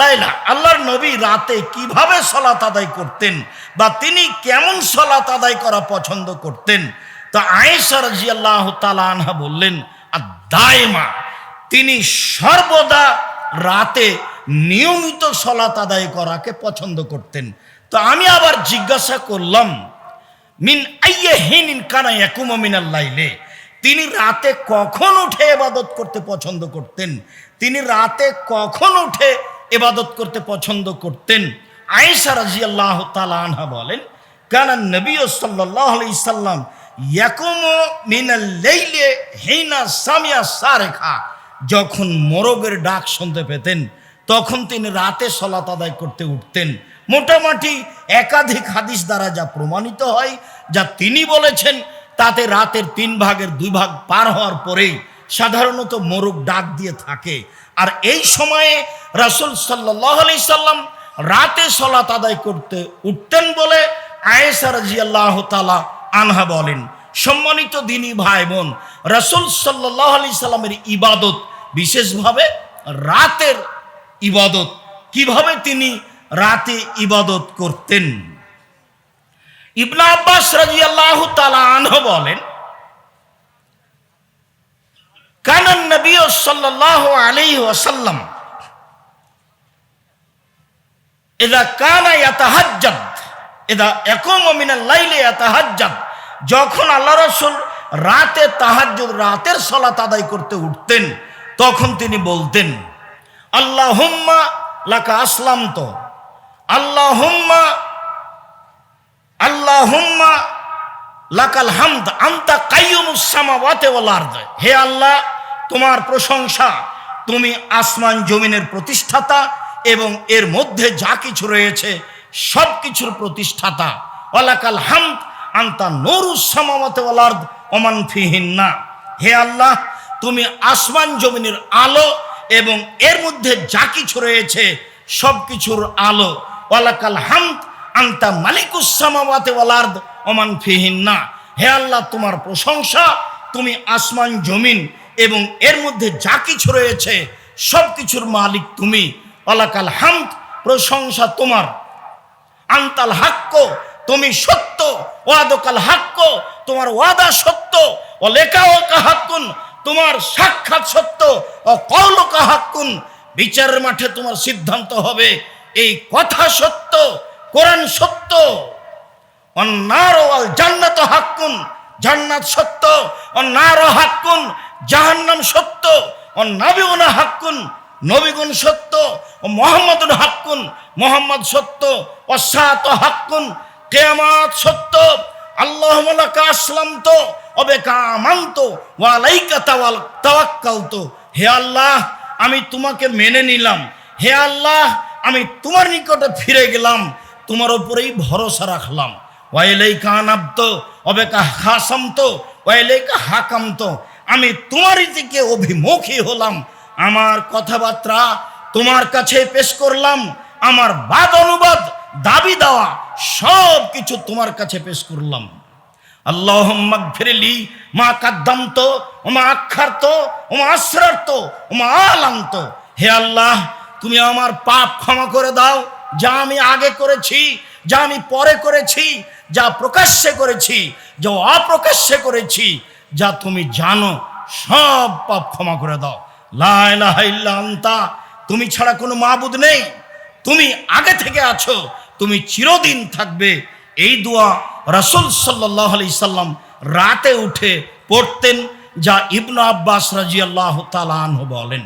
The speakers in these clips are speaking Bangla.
লাইলা, আল্লাহর নবী রাতে কীভাবে সলাত আদায় করতেন বা তিনি কেমন সলাত আদায় করা পছন্দ করতেন? তো আয়েশা রাজি আল্লাহ আনহা বললেন আর দায়মা তিনি সর্বদা রাতে নিয়মিত সলাত আদায় করাকে পছন্দ করতেন। তো আমি আবার জিজ্ঞাসা করলাম, মিন আইয়ে হিনিন কানা একুম মিনাল লাইলে? তিনি রাতে কখন উঠে এবাদত করতে পছন্দ করতেন? তিনি রাতে কখন উঠে এবাদত করতে পছন্দ করতেন? আয়েশা রাজি আল্লাহ আনহা বলেন, কানা নবী সাল্লাহ আলি সাল্লাম ইয়াকুম মিনাল লাইলে হেনা সামিয়া সারেখা। যখন মোরগের ডাক শুনতে পেতেন, তখন তিনি রাতে সলাত আদায় করতে উঠতেন। মোটামুটি একাধিক হাদিস দ্বারা যা প্রমাণিত হয়, যা তিনি বলেছেন, তাতে রাতের তিন ভাগের দুই ভাগ পার হওয়ার পরেই সাধারণত মোরগ ডাক দিয়ে থাকে। আর এই সময়ে রাসুল সাল্লাহ আলি সাল্লাম রাতে সলাত আদায় করতে উঠতেন বলে আয়েসা রাজি আল্লাহ তালা আনহা বলেন। সম্মানিত দিনী ভাই বোন রাসুল সাল্লাহ আলি সাল্লামের ইবাদত, বিশেষভাবে রাতের ইবাদত, কীভাবে তিনি রাতে ইবাদত করতেন? ইবনা আব্বাস রাজিয়াল্লাহু তাআলা আনহু বলেন কানান নবী সাল্লাল্লাহু আলাইহি ওয়াসাল্লাম ইদা কানা ইয়াতাহাজ্জাদ, ইদা ইয়াকুমু মিনাল লাইলি ইয়াতাহাজ্জাদ, যখন আল্লাহ রসুল রাতে তাহাজ্জুদ রাতের সালাত আদায় করতে উঠতেন, তখন তিনি বলতেন, আল্লাহুম্মা লাকা আসলাম তো আল্লাহুম্মা আল্লাহুম্মা লাকাল হামদ আন্তা কাইয়ুমুস সামাওয়াতি ওয়াল আরদ। হে আল্লাহ, তোমার প্রশংসা, তুমি আসমান জমিনের প্রতিষ্ঠাতা এবং এর মধ্যে যা কিছু রয়েছে, সব কিছুর প্রতিষ্ঠাতা। ওয়ালাকাল হামদ আন্তা নূরুস সামাওয়াতি ওয়াল আরদ ওমান ফিহিন্না। হে আল্লাহ, তুমি আসমান জমিনের আলো এবং এর মধ্যে যা কিছু রয়েছে, সব কিছুর আলো। ওয়ালাকাল হামদ আন্তা মালিকুস সামাওয়াতি ওয়াল আরদ ওমান ফিহিন্না হে আল্লাহ, তোমার প্রশংসা, তুমি আসমান, জমিন এবং এর মধ্যে যা কিছু রয়েছে, সব কিছুর মালিক তুমি। ওয়ালাকাল হামদ, প্রশংসা তোমার। আন্তাল হাক্ক, তুমি সত্য। ওয়াদকাল হাক্ক, তোমার ওয়াদা সত্য। ও লেখা ও কাহাক্কুন তোমার সাক্ষাৎ সত্য। ও কৌল কাহাক্কুন বিচারের মাঠে তোমার সিদ্ধান্ত হবে। এই কথা সত্য। কোরআন সত্য। অন্যার ওয়াল জান্নাত হাক্কুন, জান্নাত সত্য। অন্যার হাক্কুন, জাহান্নাম সত্য। ও নাবিগুনা হাক্কুন নবীগুন সত্য। ও মোহাম্মদুন হাক্কুন, মোহাম্মদ সত্য। ও সাত হাক্কুন, কেয়ামাত সত্য। আল্লাহ মালাকা আসলাম তো অবে কামান্ত ওয়ালাইকা তাওয়াল তাওয়াক্কাল তো হে আল্লাহ, আমি তোমাকে মেনে নিলাম। হে আল্লাহ, আমি তোমার নিকটে ফিরে গেলাম। তোমার উপরেই ভরসা রাখলাম। ওয়াইলাইকা আনাব্দ অবেকা হাসাম তো ওয়াইলাইকা হাকাম তো আমি তোমারই দিকে অভিমুখী হলাম। আমার কথাবার্তা তোমার কাছে পেশ করলাম। আমার বাদ অনুবাদ, দাবি দেওয়া, সব কিছু তোমার কাছে পেশ করলাম। আল্লাহ ফিরলি মা কাদ্দান্ত ওমা আক্ষার্ত ওমা আশ্রার্ত ওমা আলান্ত হে আল্লাহ, তুমি আমার পাপ ক্ষমা করে দাও। যা আমি আগে করেছি, যা আমি পরে করেছি, যা প্রকাশ্যে করেছি, যা অপ্রকাশ্যে করেছি, যা তুমি জানো, সব পাপ ক্ষমা করে দাও। লাইলাহাইল্লান্তা তুমি ছাড়া কোনো মাবুদ নেই। তুমি আগে থেকে আছো, তুমি চিরদিন থাকবে। এই দোয়া রাসুল সাল্লাহ আলি সাল্লাম রাতে উঠে পড়তেন, যা ইবনু আব্বাস রাজি আল্লাহ আনহু বলেন।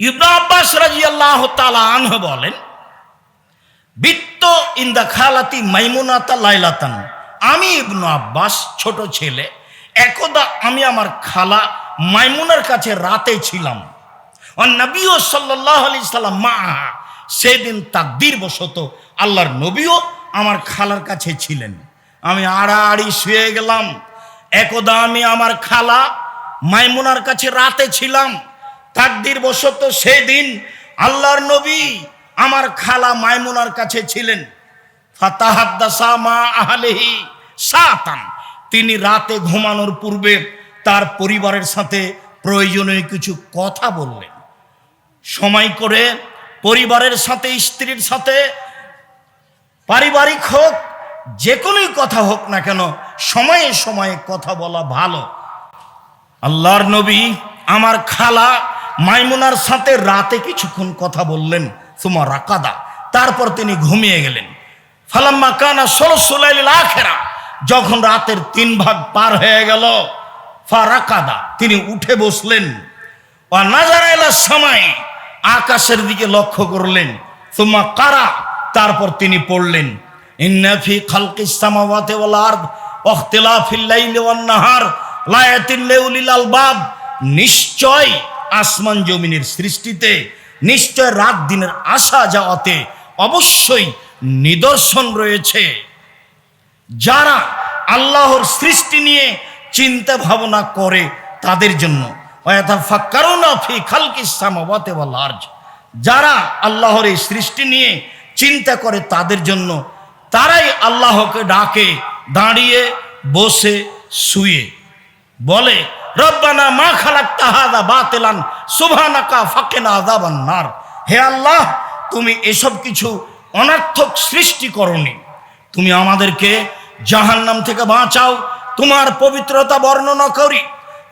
ইবনু আব্বাস রাজি আল্লাহ আনহু বলেন, বিত্ত ইন দা খালাতি মাইমুনাতা লাইলাতান। আমি ইবনু আব্বাস, ছোট ছেলে, একদা আমি আমার খালা মাইমুনার কাছে রাতে ছিলাম। আর নবীও সাল্লাহ আলি সাল্লাম মা সেদিন তাকদির বশত আল্লাহর নবীও আমার খালার কাছে ছিলেন। আমি আড়াআড়ি শুয়ে গেলাম, একদা আমি আমার খালা মাইমুনার কাছে রাতে ছিলাম। তাকদির বশত সেদিন আল্লাহর নবী আমার খালা মাইমুনার কাছে ছিলেন। মা তিনি রাতে ঘুমানোর পূর্বে তার পরিবারের সাথে প্রয়োজনীয় কিছু কথা বললেন। সময় করে পরিবারের সাথে, স্ত্রীর সাথে, পারিবারিক হোক যে কোনোই কথা হোক না কেন, সময়ে সময়ে কথা বলা ভালো। আল্লাহর নবী আমার খালা মাইমুনার সাথে রাতে কিছুক্ষণ কথা বললেন সুমা রাকাদা। তারপর তিনি ঘুমিয়ে গেলেন। ফালাম্মা কানা ষোলশোলাইল আখেরা। যখন রাতের তিন ভাগ পার হয়ে গেল ফারাকাদা তিনি উঠে বসলেন। ও নাজারাইলার সময় আকাশের দিকে লক্ষ্য করলেন। সুমা কারা, তারপর তিনি পড়লেন। ইন্নাফি খালকিস সামাওয়াতি ওয়াল নাহার লায়াতিন নিশ্চয় আসমান জমিনের সৃষ্টিতে নিশ্চয় রাত দিনের আসা যাওয়াতে অবশ্যই নিদর্শন রয়েছে। যারা আল্লাহর সৃষ্টি নিয়ে চিন্তা ভাবনা করে তাদের জন্য যারা আল্লাহর এই সৃষ্টি নিয়ে চিন্তা করে তাদের জন্য তারাই আল্লাহকে ডাকে, দাঁড়িয়ে, বসে, শুয়ে। বলে রব্বানা মা খালাক তাহাদা বাতেলান, সুবহানাকা ফাকেনা আযাবান নার। হে আল্লাহ, তুমি এসব কিছু অনর্থক সৃষ্টি করনি। তুমি আমাদেরকে জাহান্নাম থেকে বাঁচাও, তোমার পবিত্রতা বর্ণনা করি।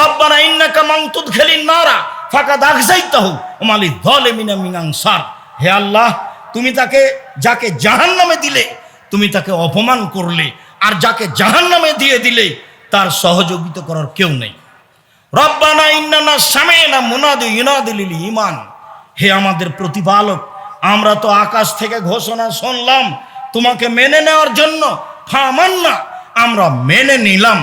রব্বানা ইন্নাকা মাংতুদ খেলিন নারা ফাঁকা দাগ যাইতাহু ওমালি দলে মিনা মিনাংসার হে আল্লাহ, তুমি তাকে, যাকে জাহান্নামে দিলে, তুমি তাকে অপমান করলে, আর যাকে জাহান্নামে দিয়ে দিলে, তার সহযোগিতা করার কেউ নেই। রব্বানা ইন্নানা সামেনা মুনাদি ইনাদিল ইমান হে আমাদের প্রতিপালক, আমরা তো আকাশ থেকে ঘোষণা শুনলাম, তোমাকে মেনে নেওয়ার জন্য ফামান্না আমরা মেনে নিলাম।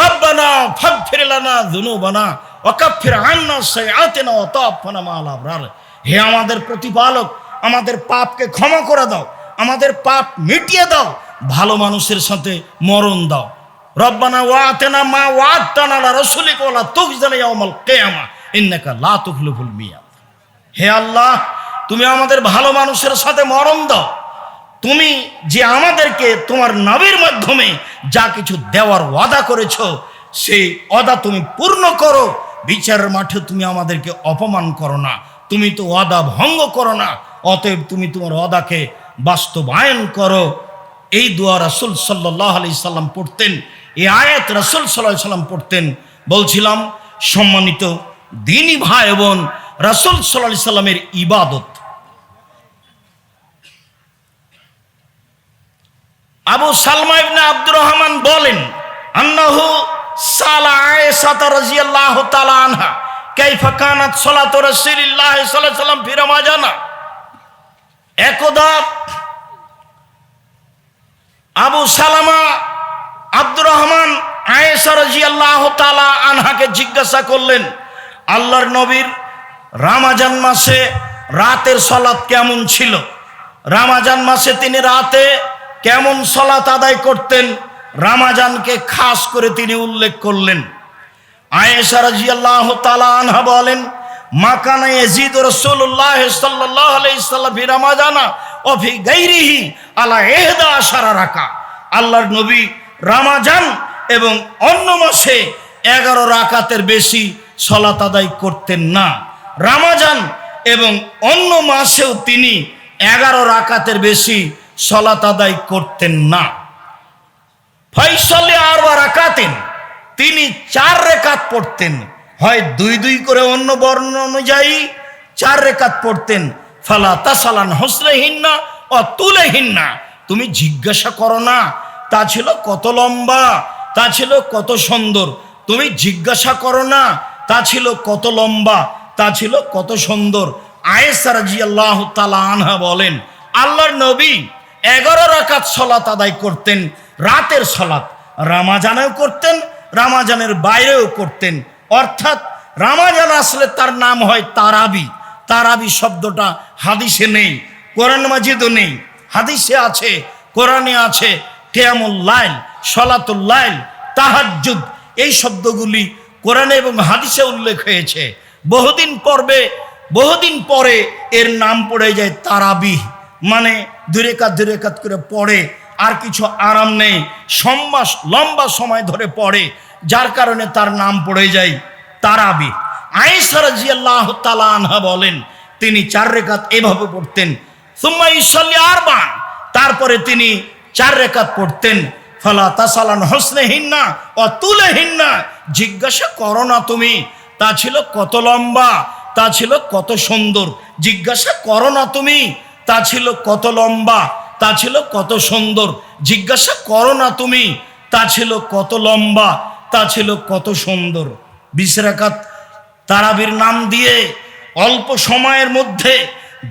রব্বানা ফাগফির লানা যুনুবানা ওয়াকাফির আন্না সাইয়াতিনা ওয়া তাওফানা মা'আল আবরার। হে আমাদের প্রতিপালক, আমাদের পাপকে ক্ষমা করে দাও, আমাদের পাপ মিটিয়ে দাও, ভালো মানুষের সাথে মরণ দাও। রব্বানা ওয়াতেনা মা ওয়াতানা রাসূলিক ওয়ালা তুখজানা ইয়াউমাল কিয়ামা, ইন্নাকা লা তুখলিফুল মিয়াদ। হে আল্লাহ, তুমি আমাদের ভালো মানুষের সাথে মরণ দাও। তুমি যে আমাদেরকে তোমার নবীর মাধ্যমে যা কিছু দেওয়ার ওয়াদা করেছ, সেই ওয়াদা তুমি পূর্ণ করো। বিচারের মাঠে তুমি আমাদেরকে অপমান করো না। তুমি তো ওয়াদা ভঙ্গ করো না। অতএব তুমি তোমার ওয়াদাকে বাস্তবায়ন করো। এই দোয়া রাসুল সাল্লাহ আলি সাল্লাম পড়তেন এই আয়াত রাসুল সাল্লাহ সাল্লাম পড়তেন। বলছিলাম, সম্মানিত দিনী ভাই বোন, রাসুল সাল্লাহ সাল্লামের ইবাদত। আবু সালমা ইবনে আব্দুর রহমান বলেন, আন্নাহু সালা আয়েশা আনহা, কাইফা কানাত সাল্লাম একদা আবু সালামা আনহাকে জিজ্ঞাসা করলেন, আল্লাহর নবীর রামাজান মাসে রাতের সলাৎ কেমন ছিল? রামাজান মাসে তিনি রাতে কেমন সলাত আদায় করতেন? রামাজানকে খাস করে তিনি উল্লেখ করলেন। আয়েশা রাজিয়াল্লাহ তালা আনহা বলেন, মাকানা ইয়াজিদ রাসূলুল্লাহ সাল্লাল্লাহু আলাইহি সাল্লাম ফি রামাজানা ও ফি আলা ইহদা আশারা নবী রামাজান এবং অন্য মাসে এগারো রাকাতের বেশি সলাত আদায় করতেন না। রামাজান এবং অন্য মাসেও তিনি এগারো রাকাতের বেশি সলাত আদায় করতেন না। ফৈসলে আর রাকাতেন, তিনি চার রেখাত পড়তেন। হয় দুই দুই করে অন্য বর্ণ অনুযায়ী চার রেখাত পড়তেন। ফালা তাসালান হসলেহীন না ও তুলেহীন না তুমি জিজ্ঞাসা করো না, তা ছিল কত লম্বা তা ছিল কত সুন্দর। তুমি জিজ্ঞাসা করো না, তা ছিল কত লম্বা, তা ছিল কত সুন্দর। আয়েসা রাজি আল্লাহ তালা আনহা বলেন, আল্লাহর নবী এগারো রাকাত সলাত আদায় করতেন, রাতের সলাত। রামাজানেও করতেন, রামাজানের বাইরেও করতেন। অর্থাৎ রামাজান আসলে তার নাম হয় তারাবি। তারাবি শব্দটা হাদিসে নেই, কোরআন মাজিদও নেই। হাদিসে আছে, কোরআনে আছে, কেয়ামুল লাইল। সলাতুল লাইল, তাহাজ্জুদ। এই শব্দগুলি কোরআনে এবং হাদিসে উল্লেখ হয়েছে। বহুদিন পর্বে, বহুদিন পরে এর নাম পড়ে যায় তারাবি মানে দুরেকাত দুরেকাত করে পড়ে, আর কিছু আরাম নেই। সম্মাস, লম্বা সময় ধরে পড়ে, যার কারণে তার নাম পড়ে যায় তারাবি আয়েসারা জিয়াল্লাহ তালা আনহা বলেন, তিনি চার রেখাত এভাবে পড়তেন, সুম্মা ইসল্লি আরবান। তারপরে তিনি চার রেখাত পড়তেন ফালা তাসালান হোসনে হিন্না ও তুলে হিন্না জিজ্ঞাসা করো না তুমি, তা ছিল কত লম্বা, তা ছিল কত সুন্দর। জিজ্ঞাসা করো না তুমি, তা ছিল কত লম্বা, তা ছিল কত সুন্দর। জিজ্ঞাসা করো না তুমি, তা ছিল কত লম্বা, তা ছিল কত সুন্দর। বিশরাকাত তারাবির নাম দিয়ে অল্প সময়ের মধ্যে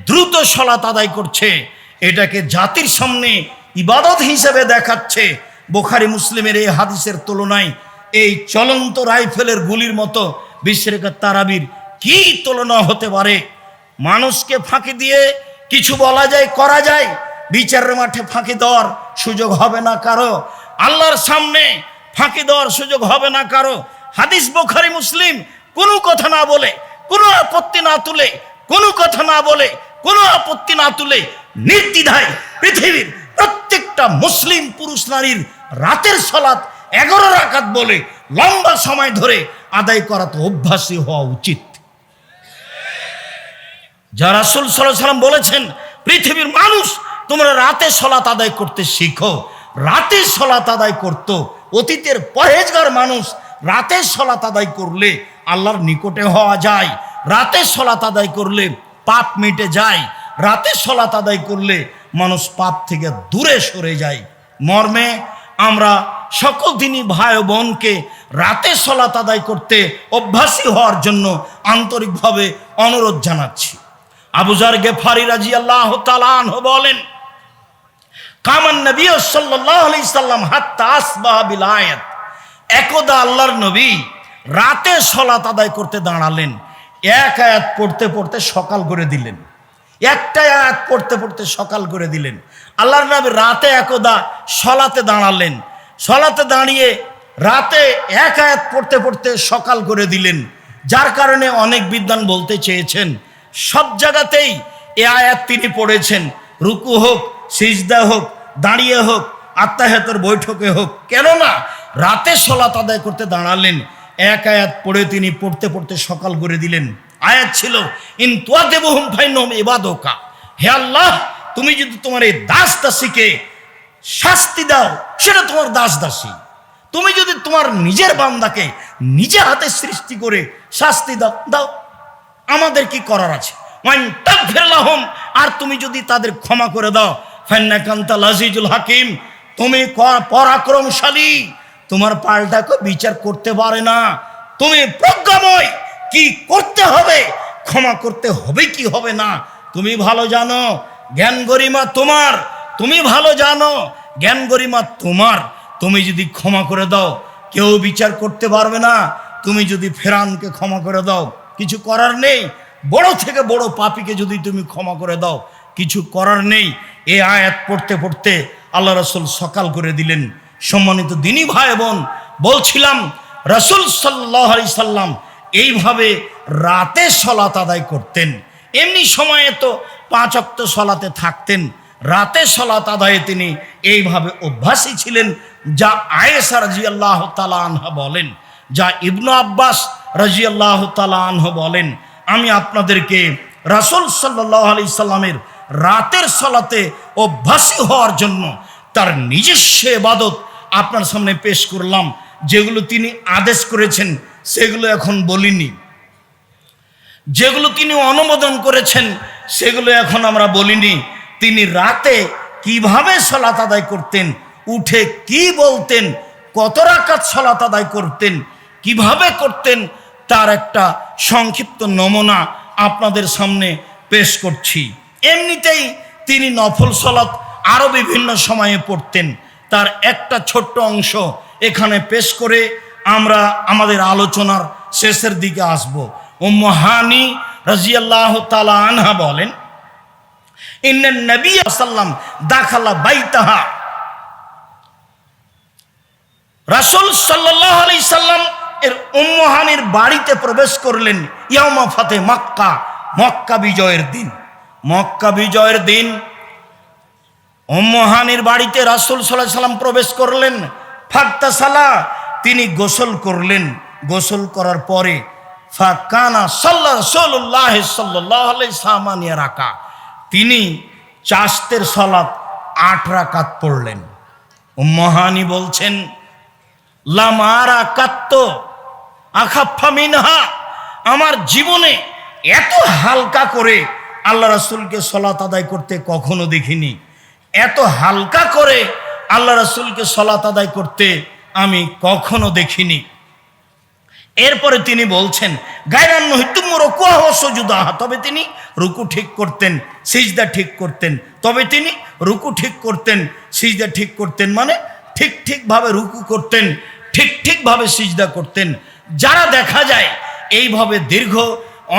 দ্রুত সলাত আদায় করছে। এটাকে জাতির সামনে ইবাদত হিসেবে দেখাচ্ছে। বোখারি মুসলিমের এই হাদিসের তুলনায় এই চলন্ত রাইফেলের গুলির মতো বিশ্বরেখাত তারাবির কি তুলনা হতে পারে? মানুষকে ফাঁকি দিয়ে কিছু বলা যায়, করা যায়, বিচারের মাঠে ফাঁকি দেওয়ার সুযোগ হবে না কারও। আল্লাহর সামনে ফাঁকি দেওয়ার সুযোগ হবে না কারও। হাদিস বোখারি মুসলিম কোনো কথা না বলে, কোনো আপত্তি না তুলে, কোনো কথা না বলে, কোনো আপত্তি না তুলে নির্দ্বিধায় পৃথিবীর প্রত্যেকটা মুসলিম পুরুষ নারীর রাতের সলাৎ এগারো রাকাত বলে লম্বা সময় ধরে আদায় করা তো অভ্যাসী হওয়া উচিত। যা রাসুল সাল্লাহ সাল্লাম বলেছেন, পৃথিবীর মানুষ, তোমরা রাতে সলাত আদায় করতে শিখো। রাতে সলাত আদায় করত, অতীতের পরেজগার মানুষ রাতে সলাত আদায় করলে আল্লাহর নিকটে হওয়া যায়, রাতে সলাত আদায় করলে পাপ মিটে যায়, রাতে সলাত আদায় করলে মানুষ পাপ থেকে দূরে সরে যায়। মর্মে আমরা সকল দিনই ভাই বোনকে রাতে সলাত আদায় করতে অভ্যাসী হওয়ার জন্য আন্তরিকভাবে অনুরোধ জানাচ্ছি। আবুজার গেফারি রাজি আল্লাহ বলেন, কামান নবী সাল্লাহ আলি সাল্লাম হাত্তা আসবাহ বিল একদা আল্লাহর নবী রাতে সলাত আদায় করতে দাঁড়ালেন, এক আয়াত পড়তে পড়তে সকাল করে দিলেন। একটা আয়াত পড়তে পড়তে সকাল করে দিলেন। আল্লাহর নবী রাতে একদা সলাতে দাঁড়ালেন। সলাতে দাঁড়িয়ে রাতে এক আয়াত পড়তে পড়তে সকাল করে দিলেন। যার কারণে অনেক বিদ্বান বলতে চেয়েছেন, সব জায়গাতেই এ আয়াত তিনি পড়েছেন। রুকু হোক, সিজদা হোক, দাঁড়িয়ে হোক, আত্মাহাতের বৈঠকে হোক, কেননা রাতে সলাত আদায় করতে দাঁড়ালেন, এক আয়াত পড়ে তিনি পড়তে পড়তে সকাল করে দিলেন। আয়াত ছিল, ইন তোয়া দেবহুম ফাইনহম ইবাদকা। হে আল্লাহ তুমি যদি তোমার এই দাস দাসীকে শাস্তি দাও, সেটা তোমার দাস দাসী তুমি যদি তোমার নিজের বান্দাকে নিজে হাতে সৃষ্টি করে শাস্তি দাও দাও। আমাদের কি করার আছে? আর তুমি যদি তাদের ক্ষমা করে দাও ফান্নাকান্তা লাজিজুল হাকিম, তুমি পরাক্রমশালী। তোমার পাল্টাকে বিচার করতে পারে না। তুমি প্রজ্ঞাময়, কি করতে হবে? ক্ষমা করতে হবে কি হবে না? তুমি ভালো জানো। জ্ঞান গরিমা তোমার, তুমি ভালো জানো, জ্ঞান গরিমা তোমার, তুমি যদি ক্ষমা করে দাও, কেউ বিচার করতে পারবে না, তুমি যদি ফেরানকে ক্ষমা করে দাও, কিছু করার নেই, বড় থেকে বড় পাপীকে যদি তুমি ক্ষমা করে দাও, কিছু করার নেই, এ আয়াত পড়তে পড়তে আল্লাহ রসুল সকাল করে দিলেন, সম্মানিত দিনী ভাই বোন, বলছিলাম, রসুল সাল্লাহ সাল্লাম এইভাবে রাতে সলাত আদায় করতেন, এমনি সময়ে তো পাঁচ অক্ত সলাতে থাকতেন। রাতে সলাত আদায়ে তিনি এইভাবে অভ্যাসী ছিলেন যা আয়েসা রাজি আল্লাহ আনহা বলেন, যা ইবনু আব্বাস রাজি আল্লাহ আনহ বলেন, আমি আপনাদেরকে রাসুল সাল্লাহ আলি সাল্লামের রাতের সলাতে অভ্যাসী হওয়ার জন্য তার নিজস্ব এবাদত আপনার সামনে পেশ করলাম, যেগুলো তিনি আদেশ করেছেন, সেগুলো এখন বলিনি। যেগুলো তিনি অনুমোদন করেছেন সেগুলো এখন আমরা বলিনি। তিনি রাতে কীভাবে সলাত আদায় করতেন, উঠে কি বলতেন, কত রাকাত সলাত আদায় করতেন, কীভাবে করতেন, তার একটা সংক্ষিপ্ত নমুনা আপনাদের সামনে পেশ করছি। এমনিতেই তিনি নফল সলাত আরও বিভিন্ন সময়ে পড়তেন। তার একটা ছোট্ট অংশ এখানে পেশ করে আমরা আমাদের আলোচনার শেষের দিকে আসব। উম্মহানি রাজিয়াল্লাহ তালা আনহা বলেন ইন্নান নবী সাল্লাম দাখালা বাইতাহা। রাসূল সাল্লাল্লাহু আলাইহি সাল্লাম এর উম্মহানির বাড়িতে প্রবেশ করলেন ইয়ামা ফাতে মক্কা মক্কা বিজয়ের দিন। মক্কা বিজয়ের দিন, উম্মহানির বাড়িতে রাসূল আলাইহি সাল্লাম প্রবেশ করলেন। ফাত্তা সালা, তিনি গোসল করলেন। গোসল করার পরে ফাকানা সাল্লা রসুল্লাহ সাল্লাহ রাকা। তিনি চাস্তের সলাত আট রাকাত পড়লেন। মহানি বলছেন লামারা কাত্ত আখাফা আমার জীবনে এত হালকা করে আল্লাহ রাসূলকে সলাত আদায় করতে কখনো দেখিনি। এত হালকা করে আল্লাহ রাসূলকে সলাত আদায় করতে আমি কখনো দেখিনি। এরপরে তিনি বলছেন গায়রান্ন সুজুদাহ। তবে তিনি রুকু ঠিক করতেন, সিজদা ঠিক করতেন। তবে তিনি রুকু ঠিক করতেন, সিজদা ঠিক করতেন মানে ঠিক ঠিকভাবে রুকু করতেন, ঠিক ঠিকভাবে সিজদা করতেন। যারা দেখা যায় এইভাবে দীর্ঘ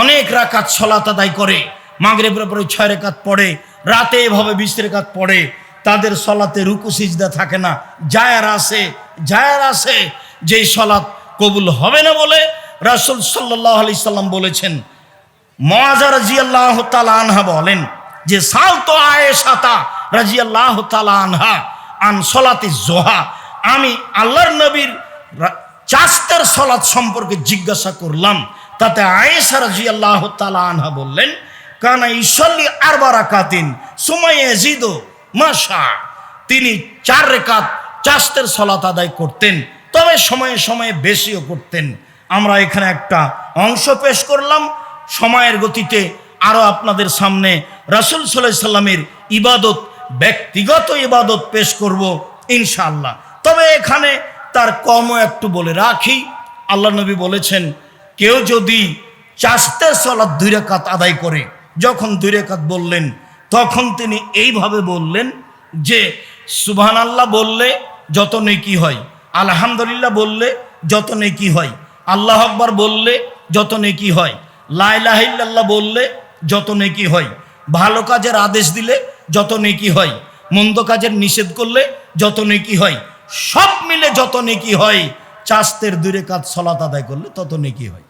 অনেক রাকাত সলাত আদায় করে, মাগরেবের পরে ছয় রেখাত পড়ে, রাতে এভাবে বিশ রেখাত পড়ে, তাদের সলাতে রুকু সিজদা থাকে না। জায়ার আসে জায়ার আসে যেই সলাত কবুল হবে না বলে রাসুল সাল্লাহ আলি সাল্লাম বলেছেন। মজা রাজিয়াল্লাহ তালা আনহা বলেন যে, সাল তো আয়েশাতা রাজিয়াল্লাহ তালা আনহা আন সলাতে জোহা। আমি আল্লাহর নবীর চাস্তের সলাৎ সম্পর্কে জিজ্ঞাসা করলাম। তাতে আয়েশা রাজিয়াল্লাহ তালা আনহা বললেন, কানা ইসল্লি আরবা রাকাতিন সময় এজিদো মাসা তিনি চার রেখাত চাস্তের সলাত আদায় করতেন। তবে সময়ে সময়ে বেশিও করতেন। আমরা এখানে একটা অংশ পেশ করলাম। সময়ের গতিতে আরও আপনাদের সামনে রাসুল সাল্লাহ সাল্লামের ইবাদত, ব্যক্তিগত ইবাদত পেশ করব ইনশাআল্লাহ। তবে এখানে তার কমও একটু বলে রাখি। আল্লাহ নবী বলেছেন, কেউ যদি চাস্তের সলাৎ দুই রেখাত আদায় করে, যখন দুই রেখাত বললেন, তখন তিনি এইভাবে বললেন যে সুবহান আল্লাহ বললে যত নেকি হয়। আলহামদুলিল্লাহ বললে যত নেকি হয়। আল্লাহ আকবর বললে যত নেকি হয়। লাইলাহিল্লাহ বললে যত নেকি হয়। ভালো কাজের আদেশ দিলে যত নেকি হয়। মন্দ কাজের নিষেধ করলে যত নেকি হয়। সব মিলে যত নেকি হয় চাস্তের দূরে কাজ সলাত আদায় করলে তত নেকি হয়।